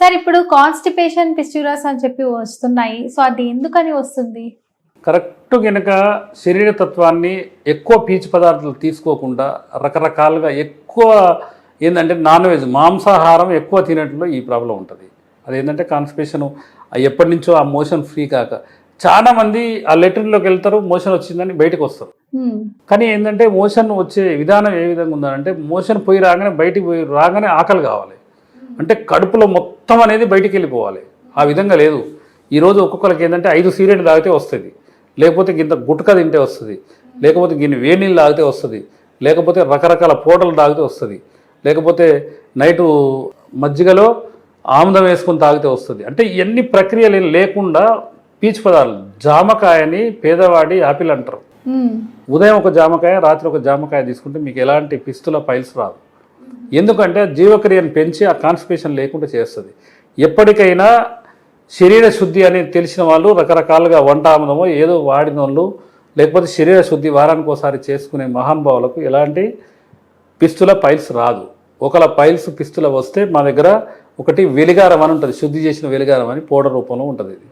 Sir ఇప్పుడు constipation పిస్ట్యూరస్ అని చెప్పి వస్తున్నాయి. సో అది ఎందుకని వస్తుంది? కరెక్ట్ కనుక శరీర తత్వాన్ని ఎక్కువ పీచు పదార్థాలు తీసుకోకుండా రకరకాలుగా ఎక్కువ ఏంటంటే నాన్ వెజ్ మాంసాహారం ఎక్కువ తినట్లో ఈ ప్రాబ్లం ఉంటుంది. అదేంటంటే కాన్స్టిపేషన్ ఎప్పటి నుంచో ఆ మోషన్ ఫ్రీ కాక చాలా మంది ఆ లెటర్లోకి వెళ్తారు మోషన్ వచ్చిందని బయటకు వస్తారు. కానీ ఏంటంటే మోషన్ వచ్చే విధానం ఏ విధంగా ఉందంటే మోషన్ పోయి రాగానే బయటికి పోయి రాగానే ఆకలి కావాలి. అంటే కడుపులో మొత్తం అనేది బయటికి వెళ్ళిపోవాలి. ఆ విధంగా లేదు. ఈరోజు ఒక్కొక్కరికి ఏంటంటే ఐదు సీరియల్ తాగితే వస్తుంది. లేకపోతే గింత గుట్క తింటే వస్తుంది. లేకపోతే గిన్ని వేడి నీళ్ళు తాగితే వస్తుంది. లేకపోతే రకరకాల పూటలు తాగితే వస్తుంది. లేకపోతే నైటు మజ్జిగలో ఆముదం వేసుకొని తాగితే వస్తుంది. అంటే ఇవన్నీ ప్రక్రియలు లేకుండా పీచు పదార్థాలు. జామకాయని పేదవాడి యాపిల్ అంటారు. ఉదయం ఒక జామకాయ రాత్రి ఒక జామకాయ తీసుకుంటే మీకు ఎలాంటి పిస్తుల పైల్స్ రాదు ఎందుకంటే జీవక్రియను పెంచి ఆ కాన్స్టిపేషన్ లేకుండా చేస్తుంది. ఎప్పటికైనా శరీర శుద్ధి అని తెలిసిన వాళ్ళు రకరకాలుగా వంట ఆముదమో ఏదో వాడిన వాళ్ళు లేకపోతే శరీర శుద్ధి వారానికి ఒకసారి చేసుకునే మహానుభావులకు ఎలాంటి పిస్తుల పైల్స్ రాదు. ఒకవేళ పైల్స్ పిస్తుల వస్తే మా దగ్గర ఒకటి వెలిగారం అని ఉంటుంది శుద్ధి చేసిన వెలిగారం అని పౌడర్ రూపంలో ఉంటుంది ఇది.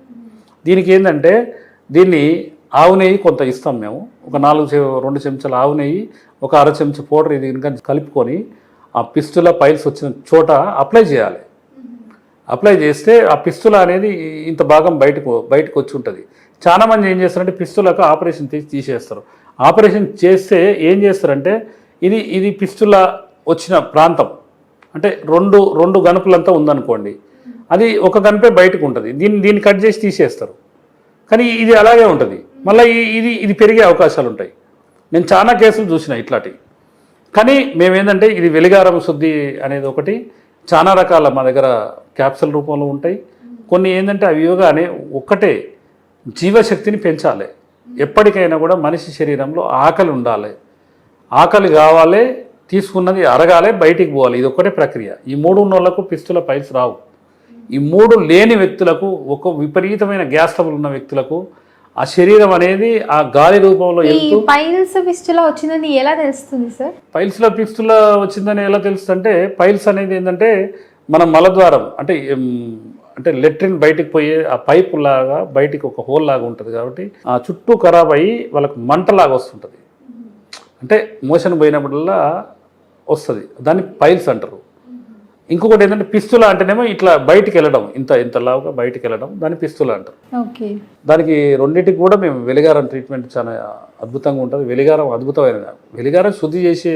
దీనికి ఏంటంటే దీన్ని ఆవు నెయ్యి కొంత ఇస్తాం మేము. ఒక నాలుగు చె- రెండు చెంచాల ఆవు నెయ్యి ఒక అర చెంచా పౌడర్ ఇది ఇంకా కలుపుకొని ఆ పిస్తుల పైల్స్ వచ్చిన చోట అప్లై చేయాలి. అప్లై చేస్తే ఆ పిస్తుల అనేది ఇంత భాగం బయటకు బయటకు వచ్చి ఉంటుంది. చాలా మంది ఏం చేస్తారంటే పిస్తులకు ఆపరేషన్ తీసి తీసేస్తారు. ఆపరేషన్ చేస్తే ఏం చేస్తారంటే ఇది ఇది పిస్తుల వచ్చిన ప్రాంతం. అంటే రెండు రెండు గనుపులంతా ఉందనుకోండి. అది ఒక గనుపే బయటకు ఉంటుంది. దీన్ని దీన్ని కట్ చేసి తీసేస్తారు. కానీ ఇది అలాగే ఉంటుంది. మళ్ళీ ఇది ఇది పెరిగే అవకాశాలు ఉంటాయి. నేను చాలా కేసులు చూసిన ఇట్లాంటివి. కానీ మేమేంటంటే ఇది వెలిగారం శుద్ధి అనేది ఒకటి. చాలా రకాల మా దగ్గర క్యాప్సూల్ రూపంలో ఉంటాయి. కొన్ని ఏంటంటే అవి యోగానే ఒక్కటే జీవశక్తిని పెంచాలి. ఎప్పటికైనా కూడా మనిషి శరీరంలో ఆకలి ఉండాలి. ఆకలి కావాలి తీసుకున్నది అరగాలి బయటికి పోవాలి. ఇది ఒక్కటే ప్రక్రియ. ఈ మూడు ఉన్న వాళ్ళకు పిస్తుల పైల్స్ రావు. ఈ మూడు లేని వ్యక్తులకు ఒక విపరీతమైన గ్యాస్ ట్రబుల్ ఉన్న వ్యక్తులకు ఆ శరీరం అనేది ఆ గాలి రూపంలో పైల్స్ పిస్టులా వచ్చిందని ఎలా తెలుస్తుంది సార్? పైల్స్లో పిస్తుల వచ్చిందని ఎలా తెలుస్తుందంటే పైల్స్ అనేది ఏంటంటే మన మలద్వారం అంటే అంటే లెట్రిన్ బయటికి పోయే ఆ పైపు లాగా బయటికి ఒక హోల్ లాగా ఉంటుంది కాబట్టి ఆ చుట్టూ ఖరాబ్ అయ్యి వాళ్ళకు మంటలాగా వస్తుంటుంది. అంటే మోషన్ పోయినప్పుడల్లా వస్తుంది. దాన్ని పైల్స్ అంటారు. ఇంకొకటి ఏంటంటే పిస్తుల అంటేనేమో ఇట్లా బయటికి వెళ్ళడం. ఇంత ఇంత లావుగా బయటికి వెళ్ళడం. దాన్ని పిస్తుల అంటారు ఓకే. దానికి రెండింటికి కూడా మేము వెలిగారం ట్రీట్మెంట్ చాలా అద్భుతంగా ఉంటుంది. వెలిగారం అద్భుతమైన వెలిగారం శుద్ధి చేసే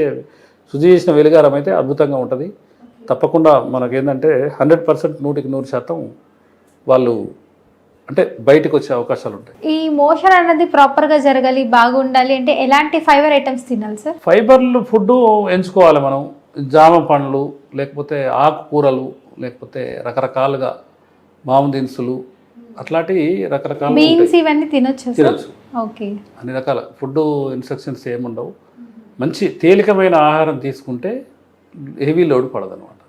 శుద్ధి చేసిన వెలిగారం అయితే అద్భుతంగా ఉంటుంది. తప్పకుండా మనకేంటంటే హండ్రెడ్ పర్సెంట్ నూటికి నూరు శాతం వాళ్ళు అంటే బయటకు వచ్చే అవకాశాలు ఉంటాయి. ఈ మోషన్ అన్నది ప్రాపర్గా జరగాలి బాగుండాలి అంటే ఎలాంటి ఫైబర్ ఐటమ్స్ తినాలి సార్ ఫైబర్లు ఫుడ్ ఎంచుకోవాలి మనం. జామ పండ్లు లేకపోతే ఆకుకూరలు లేకపోతే రకరకాలుగా మాము దినుసులు అట్లాంటివి రకరకాలు బీన్స్ ఇవన్నీ తినొచ్చా సార్? తినచ్చు. ఓకే. అన్ని రకాల ఫుడ్ ఇన్స్ట్రక్షన్స్ ఏముండవు. మంచి తేలికమైన ఆహారం తీసుకుంటే హెవీ లోడ్ పడదనమాట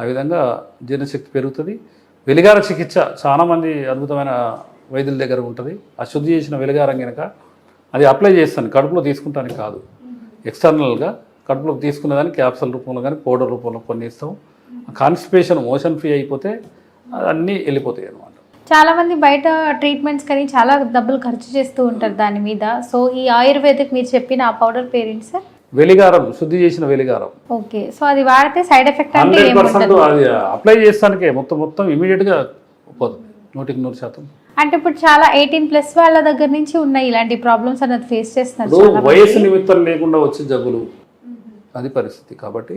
ఆ విధంగా జీర్ణశక్తి పెరుగుతుంది. వెలిగార చికిత్స చాలామంది అద్భుతమైన వైద్యుల దగ్గర ఉంటుంది. ఆ శుద్ధి చేసిన వెలిగారం కనుక అది అప్లై చేస్తాను. కడుపులో తీసుకుంటానికి కాదు. ఎక్స్టర్నల్గా కడుపులోకి తీసుకునేదాన్ని క్యాప్సల్ రూపంలో కానీ పౌడర్ రూపంలో కొన్ని ఇస్తాం. కాన్స్టిపేషన్ మోషన్ ఫ్రీ అయిపోతే అన్నీ వెళ్ళిపోతాయి అనమాట చాలా మంది బయట ట్రీట్మెంట్స్ కానీ చాలా డబ్బులు ఖర్చు చేస్తూ ఉంటారు దాని మీద. సో ఈ ఆయుర్వేదిక్ మీరు చెప్పిన ఆ పౌడర్ పేరేంటి సార్? వెలిగారం శుద్ధి చేసిన వెలిగారం. ఓకే. సో అది వాడితే సైడ్ ఎఫెక్ట్ అంటే అది అప్లై చేస్తానికే మొత్తం మొత్తం ఇమీడియట్గా పోతుంది నూటికి నూరు శాతం. అంటే ఇప్పుడు చాలా ఎయిటీన్ ప్లస్ వాళ్ళ దగ్గర నుంచి ఉన్నాయి ఇలాంటి ప్రాబ్లమ్స్ అన్నది ఫేస్ చేస్తున్నారు వయసు నిమిత్తం లేకుండా వచ్చే జబ్బులు అది పరిస్థితి. కాబట్టి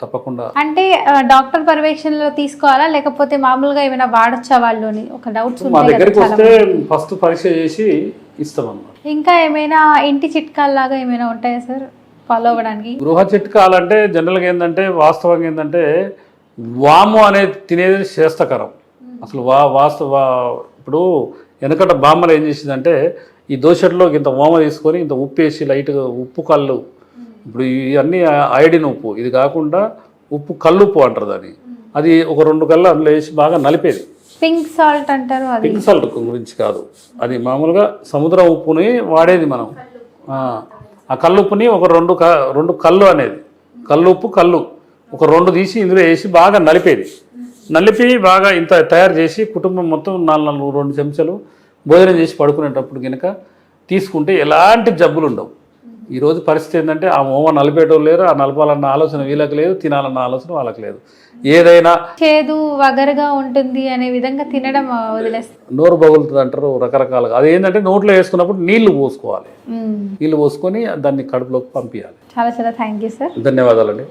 తప్పకుండా అంటే డాక్టర్ పర్యవేక్షణలో తీసుకోవాలా? లేకపోతే మామూలుగా ఏమైనా వాడొచ్చా వాళ్ళు ఒక డౌట్స్ మా దగ్గరికి వస్తే ఫస్ట్ పరీక్ష చేసి ఇస్తాం ఇంకా ఏమైనా ఇంటి చిట్కాల్లాగా ఏమైనా ఉంటాయా సార్? ఫాలో అవ్వడానికి? గృహ చిట్కాలంటే జనరల్గా ఏంటంటే వాస్తవంగా ఏంటంటే వాము అనేది తినేది శ్రేష్టకరం. అసలు వా వాస్తవ ఇప్పుడు వెనకట బామ్మలు ఏం చేసిందంటే ఈ దోశట్లో ఇంత ఓమ తీసుకొని ఇంత ఉప్పు వేసి లైట్గా ఉప్పు కళ్ళు ఇప్పుడు ఇవన్నీ ఐడిన్ ఉప్పు ఇది కాకుండా ఉప్పు కల్లుప్పు అంటారు దాన్ని. అది ఒక రెండు కళ్ళు అందులో వేసి బాగా నలిపేది. పింక్ సాల్ట్ అంటారు పింక్ సాల్ట్ గురించి కాదు. అది మామూలుగా సముద్ర ఉప్పుని వాడేది మనం. ఆ, కల్లుప్పుని ఒక రెండు రెండు కళ్ళు అనేది. కల్లుప్పు కళ్ళు. ఒక రెండు తీసి ఇందులో వేసి బాగా నలిపేది. నలిపి బాగా ఇంత తయారు చేసి కుటుంబం మొత్తం నాలుగు నాలుగు రెండు చెంచాలు భోజనం చేసి పడుకునేటప్పుడు కనుక తీసుకుంటే ఎలాంటి జబ్బులు ఉండవు. ఈరోజు పరిస్థితి ఏంటంటే ఆ ఓమ నలిపేటోళ్ళు లేరు ఆ నలపాలన్న ఆలోచన వీళ్ళకి లేదు తినాలన్న ఆలోచన వాళ్ళకి లేదు. ఏదైనా చేదు వగరుగా ఉంటుంది అనే విధంగా తినడం వదిలేస్తారు. నోరు బగులుతుంది అంటారు రకరకాలుగా. అది ఏంటంటే నోట్లో వేసుకున్నప్పుడు నీళ్ళు పోసుకోవాలి. మ్మ్. నీళ్ళు పోసుకొని దాన్ని కడుపులోకి పంపించాలి చాలా చాలా థ్యాంక్ యూ సార్. ధన్యవాదాలండి.